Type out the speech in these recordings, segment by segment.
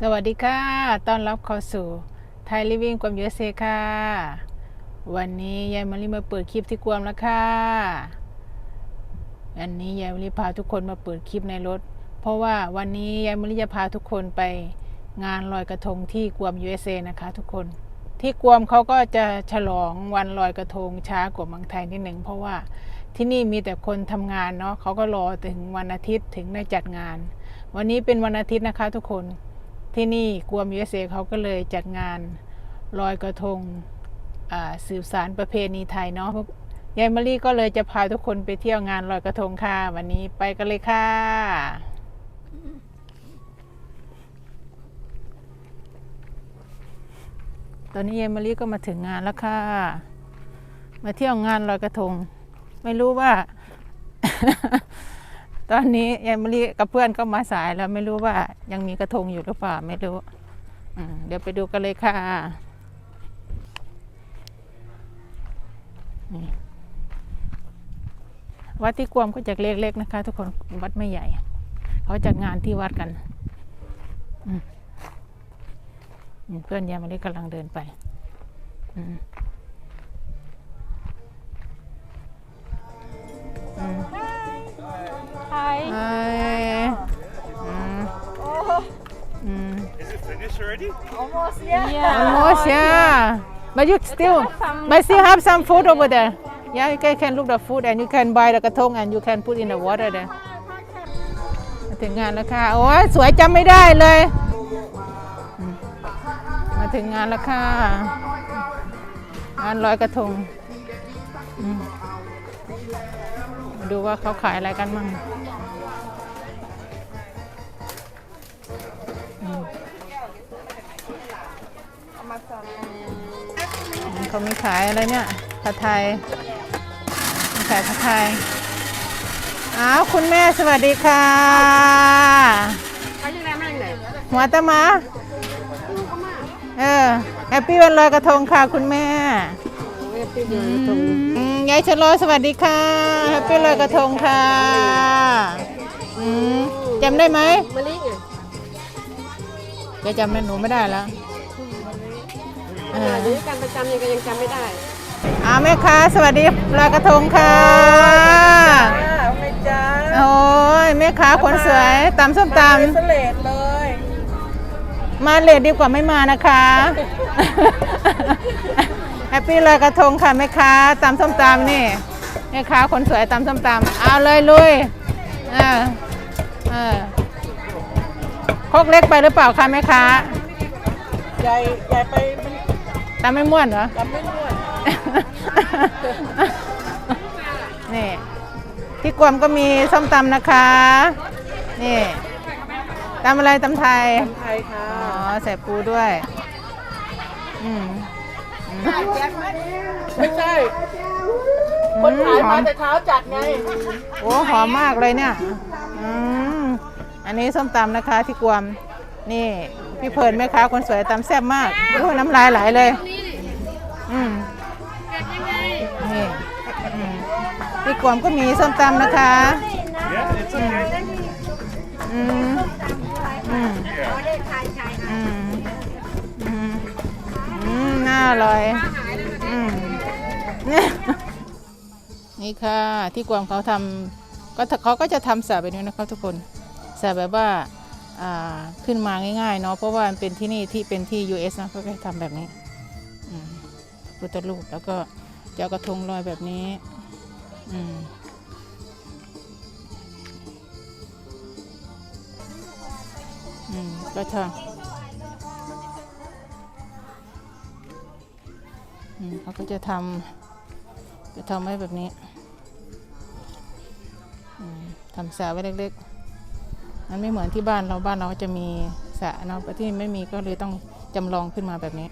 สวัสดีค่ะ ต้อนรับเข้าสู่ไทยลิวิ่งความเยอะเซค่ะ วันนี้ยายมารีมาเปิดคลิปที่กวมแล้วค่ะ อันนี้ยายมารีพาทุกคนมาเปิดคลิปในรถ เพราะว่าวันนี้ยายมารีจะพาทุกคนไปงานลอยกระทงที่กวม USA นะคะทุกคน ที่กวมเขาก็จะฉลองวันลอยกระทงช้ากว่าเมืองไทยนิดหนึ่งเพราะว่าที่นี่มีแต่คนทำงานเนาะเขาก็รอถึงวันอาทิตย์ถึงได้จัดงาน วันนี้เป็นวันอาทิตย์นะคะทุกคน ที่นี่กวม USA เขาก็เลยจัดงานลอยกระทงสืบสารประเพณีไทยเนาะยายมารีก็เลยจะพาทุกคนไปเที่ยวงานลอยกระทงค่ะ วันนี้ไปกันเลยค่ะ ตอนนี้ยายมารีก็มาถึงงานแล้วค่ะ มาเที่ยวงานลอยกระทง ไม่รู้ว่า ตอนนี้ยายมะลิกับเพื่อนก็มาสายแล้วไม่รู้ว่ายังมีกระทงอยู่หรือเปล่าไม่รู้เดี๋ยวไปดูกันเลยค่ะวัดที่กวมก็จะเล็กๆนะคะ ทุกคนวัดไม่ใหญ่ เขาจัดงานที่วัดกันเพื่อนยายมะลิกำลังเดินไป อืม already? Almost, yeah. Yeah. Almost, yeah. But you still, have some- but still have some food over there. Yeah, you can, can look the food and you can buy the กระทง and you can put in the water there. มาถึงงานแล้วค่ะ โอ้ยสวยจำไม่ได้เลยอืมมาถึงงานแล้วค่ะ งานลอยกระทงอืมมาดูว่าเขาขายอะไรกันมั่ง เขามีขายอะไรเนี่ยผัดไทยมีขายผัดไทย อ้าว คุณแม่สวัสดีค่ะหัวตะมา เออแฮปปี้วันลอยกระทงค่ะคุณแม่อืมยายชะลอสวัสดีค่ะแฮปปี้ลอยกระทงค่ะอืมจำได้ไหมมะลิไงแกจำได้หนูไม่ได้แล้ว เออหรือการประจำยังก็ยังจำไม่ได้อาแม่ค้าสวัสดีลอยกระทงค่ะไม่จ้าโอ้ยแม่ค้าคนสวยตำส้มตเสลดเลยำมาเลทดีกว่าไม่มานะคะแฮปปี้ลอยกระทงค่ะแม่ค้าตำส้มตำนี่แม่ค้าคนสวยตำส้มตำเอาเลยลุยเออเออครกเล็กไปหรือเปล่าคะแม่ค้าใหญ่ใหญ่ไปมัน ตำไม่ม่วนเหรอจำไม่นวดนี่ที่กวมก็มีส้มตำนะคะ นี่ตำอะไรตำไทยไทยค่ะ อ๋อใส่ปูด้วย อืมอืมไม่ใช่ คนขายหอมามแต่เช้าจัดไง โอ้หอมมากเลยเนี่ย อืม อันนี้ส้มตำนะคะที่กวม นี่ พี่เพลินแม่ค้าคนสวยตำแซ่บมากโอ้ยน้ำลายไหลเลย อืมนี่อืมที่กวมก็มีส้มตำนะคะ Yeah, it's okay. อืมอืมอืมอืมอืมน่าอร่อยอืมนี่ค่ะที่กวางเขาทำก็เขาก็จะทำสระแบบนี้นะครับทุกคนสระแบบว่า ขึ้นมาง่ายๆเนาะเพราะว่ามันเป็นที่นี่ที่เป็นที่ US นะเขาก็จะทำแบบนี้พุทธรูปแล้วก็จะเอากระทงลอยแบบนี้อืมก็ทำอืมเขาก็จะทำจะทำไว้แบบนี้ทำสระไว้เล็กๆ มันไม่เหมือนที่บ้านเราบ้านเราจะมีสระเนาะแต่ที่ไม่มีก็เลยต้องจำลองขึ้นมาแบบนี้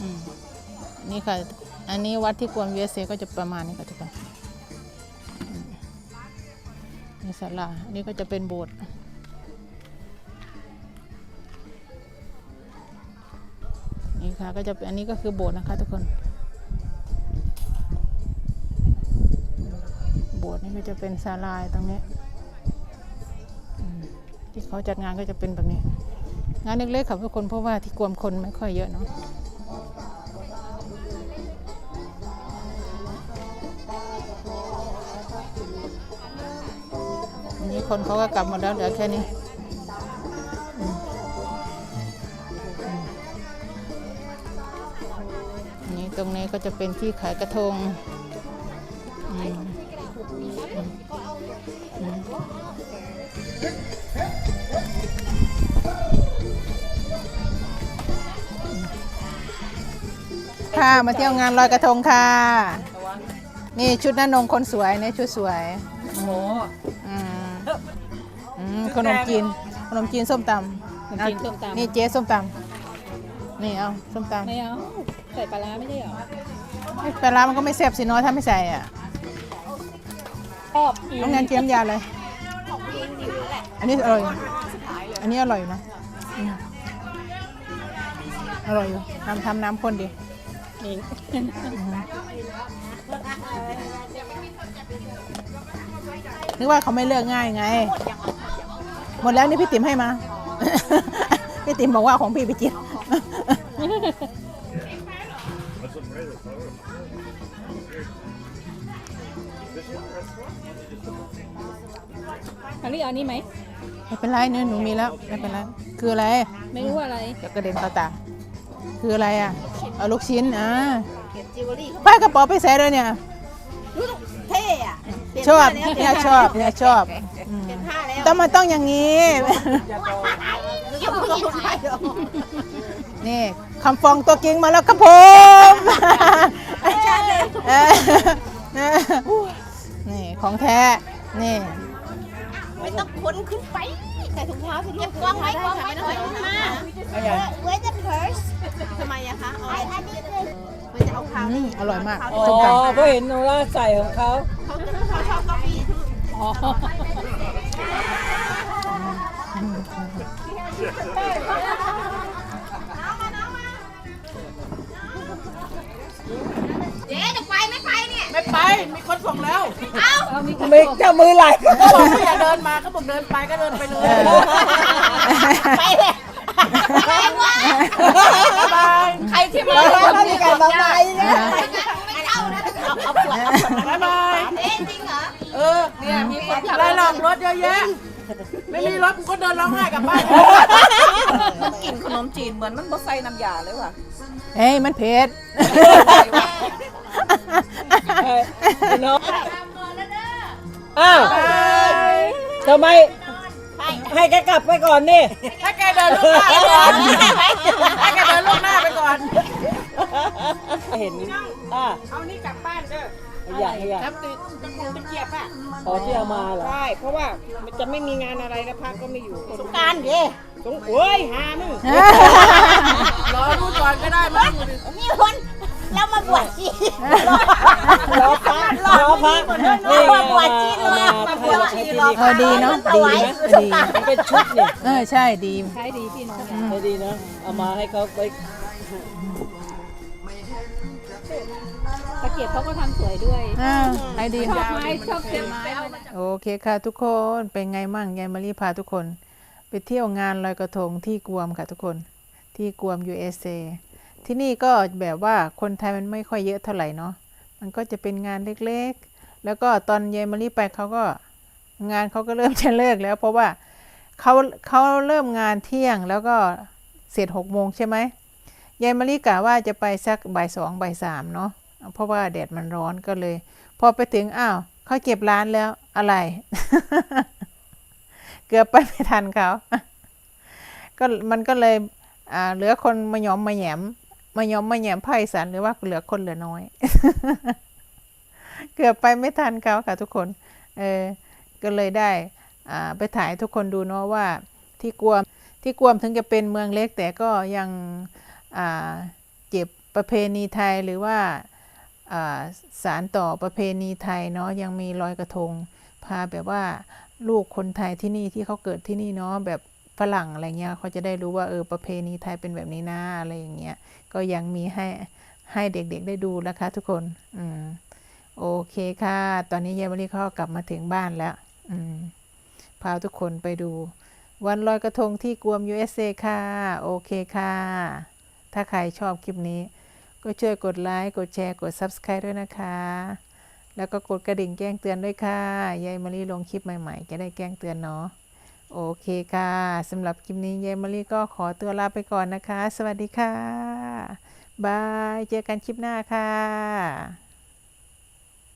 อืมนี่ค่ะ อันนี้วัดที่กวม USA ก็จะประมาณนี้ค่ะทุก ศาลาอันนี้ก็จะเป็นโบสถ์นี่ค่ะก็จะอันนี้ก็คือโบสถ์นะคะทุกคน โบสถ์นี่ก็จะเป็นศาลาตรงนี้ที่เขาจัดงานก็จะเป็นแบบนี้ งานเล็กๆค่ะทุกคนเพราะว่าที่กลวมคนไม่ค่อยเยอะเนาะ คนเขาก็กลับหมดแล้วเหลือแค่นี้นนี้ตรงนี้ก็จะเป็นที่ขายกระทงค่ะมาเที่ยวงานลอยกระทงค่ะ นี่ชุดน้านงคนสวยนี่ชุดสวย โอ้ มขนมจีนขนมจีนส้มตำขนมจีนส้มตำ นี่เจ๊ส้มตำนี่เอาส้มตำไม่เอาใส่ปลาร้าไม่ใช่เหรอไม่ปลาร้ามันก็ไม่แซ่บสิเน้อยถ้าไม่ใส่อะชอบกินต้องงานเจียมยาเลยอันนี้อร่อยอยู่อันนี้อร่อยอยู่นะอืมอร่อยอยู่ทำทำน้ำข้นดีนี่นึกว่าเขาไม่เลือกง่ายไง หมดแล้วนี่พี่ติ๋มให้มา พี่ติ๋มบอกว่าของพี่ไปจิตอันนี้เอานี่ไหม ไม่เป็นไรเนี่ยหนูมีแล้วไม่เป็นไรคืออะไรไม่รู้อะไรเดี๋ยวกระเด็นเข้าตาคืออะไรอะเอาลูกชิ้นอะป้ากระเป๋าไปใส่เลยเนี่ยเท่อะชอบเนี่ยชอบเนี่ยชอบอืม ต้องมันต้องอย่างนี้ยังไม่ยินใครหรอกนี่คำฟองตัวจริงมาแล้วครับผมเออนี่ของแท้ นี่ ไม่ต้องขนขึ้นไปใส่ถุงเท้าสิลูกกล้องไว้กล้องไว้ถอยมาอะไร Where's the purse ทำไมอะคะไอ้อันนี้คือมันจะเอาขาวอืมอร่อยมาก อ๋อส้มตำเพราะเห็นโนราใส่ของเขาเขาเขาชอบกาแฟอ๋อ เจ๊จะไปไม่ไปเนี่ย ไม่ไป มีคนส่งแล้วเอามีไม่เจ้ามือไหลเขาบอกว่าอย่าเดินมาเขาบอกเดินไปก็เดินไปเลย ไปเลยไปวะบายใครที่มาแล้วมีการมาไปเนี่ยไม่เข้านะเอาเอาปวดเอาปวดบายบายเอ๊ะจริงเหรอ เออ เนี่ยมีคนอะไรหรอกรถเยอะแยะ ไม่มีรถกูก็เดินร้องไห้กลับบ้านมันกลิ่นขนมจีนเหมือนมันบ่ใส่น้ำยาเลยว่ะเฮ้ยมันเผ็ดเนาะอ้าวทำไมให้แกกลับไปก่อนนี่ให้แกเดินลูกหน้าไปก่อนให้แกเดินลูกหน้าไปก่อน เห็นอ่าเอานี่กลับบ้านเด้อ อยากอยากน้ำตืดตะปูตะเกียบอะขอที่เอามาเหรอใช่เพราะว่ามันจะไม่มีงานอะไรแล้วพักก็ไม่อยู่คนการเด้สงโอ้ยหามึงรอดูก่อนก็ได้มั้งมีคนแล้วมาบวชจีนรอพระรอพระนี่มาบวชจีนเลยมาบวชจีนเออดีเนาะดีนะดีมันเป็นชุดเนี่ยเออใช่ดีใช้ดีพี่น้องใช่ดีนะเอามาให้เขาไป ตะเกียบเขาก็ทำสวยด้วยอ่าให้ดีชอบไม้ชอบเก็บไม้โอเคค่ะทุกคนเป็นไงมั่งยายมารีพาทุกคน ไปเที่ยวงานลอยกระทงที่กวมค่ะทุกคน ที่กวม USA ที่นี่ก็แบบว่าคนไทยมันไม่ค่อยเยอะเท่าไหร่เนาะมันก็จะเป็นงานเล็กๆ แล้วก็ตอนยายมารีไปเขาก็งานเขาก็เริ่มจะเลิกแล้ว เพราะว่าเขาเขาเริ่มงานเที่ยงแล้วก็เสร็จหกโมงใช่ไหมยายมารีกะว่าจะไปสักบ่ายสองบ่ายสามเนาะ เพราะว่าแดดมันร้อนก็เลย พอไปถึงอ้าวเขาเก็บร้านแล้วอะไร เกือบไปไม่ทันเขาก็มันก็เลยอ่าเหลือคนมาหยอมมาแหยมมาหยอมมาแหยมภาคอีสานหรือว่าเหลือคนเหลือน้อย เกือบไปไม่ทันเขาค่ะทุกคน เออก็เลยได้อ่าไปถ่ายทุกคนดูเนาะว่า ที่กวมที่กวมถึงจะเป็นเมืองเล็กแต่ก็ยังอ่าเจ็บประเพณีไทยหรือว่า สารต่อประเพณีไทยเนาะยังมีลอยกระทง พาแบบว่าลูกคนไทยที่นี่ที่เขาเกิดที่นี่เนาะแบบฝรั่งอะไรเงี้ยเขาจะได้รู้ว่าเออประเพณีไทยเป็นแบบนี้นะอะไรอย่างเงี้ยก็ยังมีให้ให้เด็กๆได้ดูนะคะทุกคนอืมโอเคค่ะ ตอนนี้ยายมารีเขากลับมาถึงบ้านแล้วอืมพาทุกคนไปดู วันลอยกระทงที่กวม USA ค่ะ โอเคค่ะ ถ้าใครชอบคลิปนี้ ก็ช่วยกดไลค์กดแชร์กด Subscribe ด้วยนะคะ แล้วก็กดกระดิ่งแจ้งเตือนด้วยค่ะยายมารีลงคลิปใหม่ๆ จะได้แจ้งเตือนเนาะโอเคค่ะสำหรับคลิปนี้ยายมารีก็ขอตัวลาไปก่อนนะคะ สวัสดีค่ะบายเจอกันคลิปหน้าค่ะ